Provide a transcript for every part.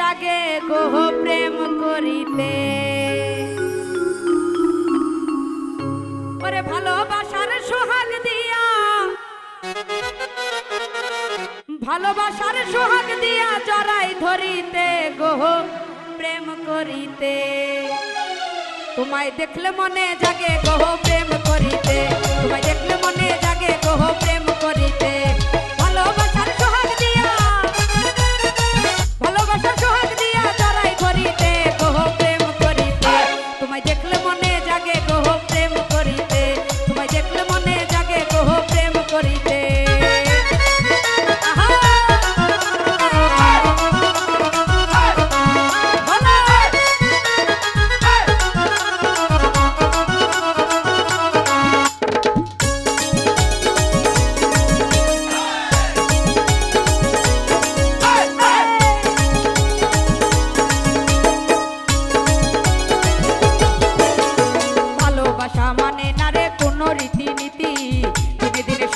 জাগে কোহ প্রেম করিতে। ওরে ভালোবাসার সোহাগ দিয়া, ভালোবাসার সোহাগ দিয়া জড়াই ধরিতে গোহ প্রেম করিতে। তোমায় দেখলে মনে জাগে গোহ প্রেম করিতে, তোমায় দেখলে মনে জাগে গোহ প্রেম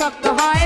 rock the high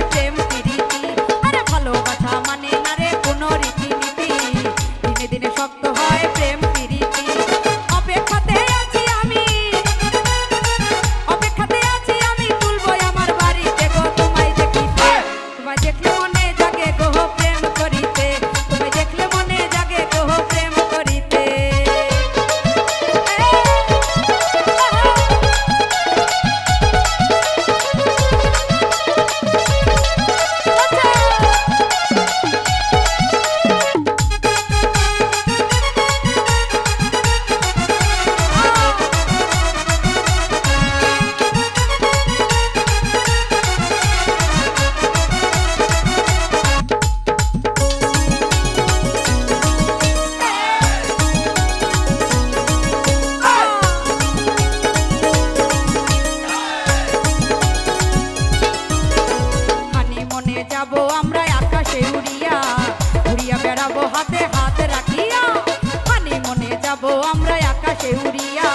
আকাশে উড়িয়া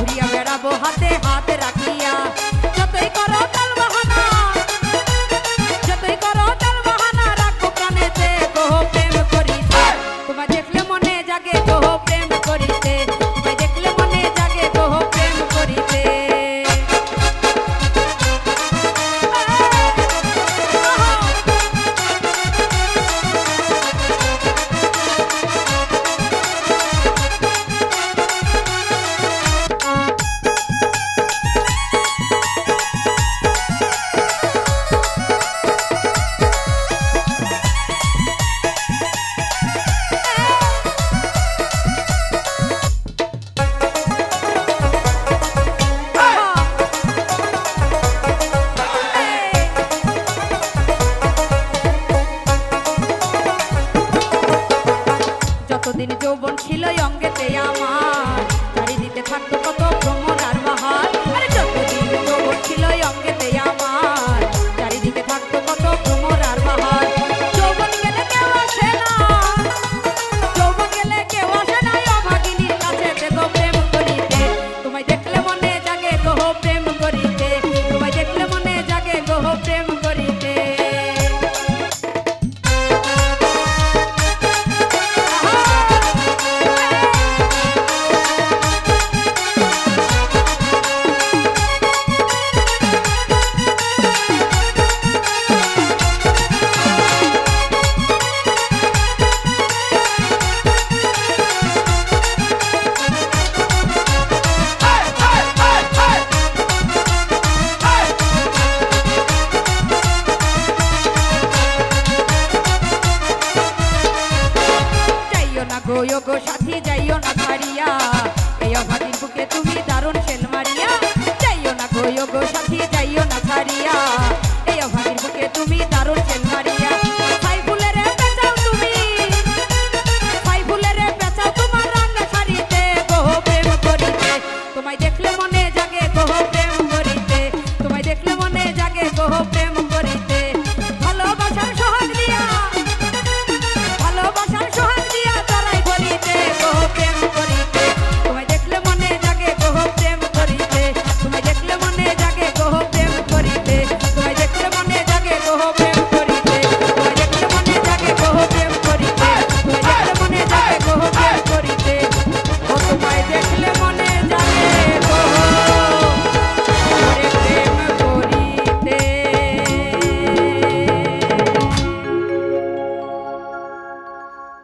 উড়িয়া বেড়াবো হাতে হাত রাখিয়া। সঙ্গেতে আমার ওগো ওগো সাথী, যাইও না ছাড়িয়া। এই অভাগীর বুকে তুমি দারুণ সেল মারিয়া। যাইও না গো ওগো সাথী, যাইও না ছাড়িয়া। এই অভাগীর বুকে তুমি দারুণ সেল মারিয়া। তোমায় দেখলে মনে জাগে গোহ প্রেম করিতে। তোমায় দেখলে মনে জাগে গোহ প্রেম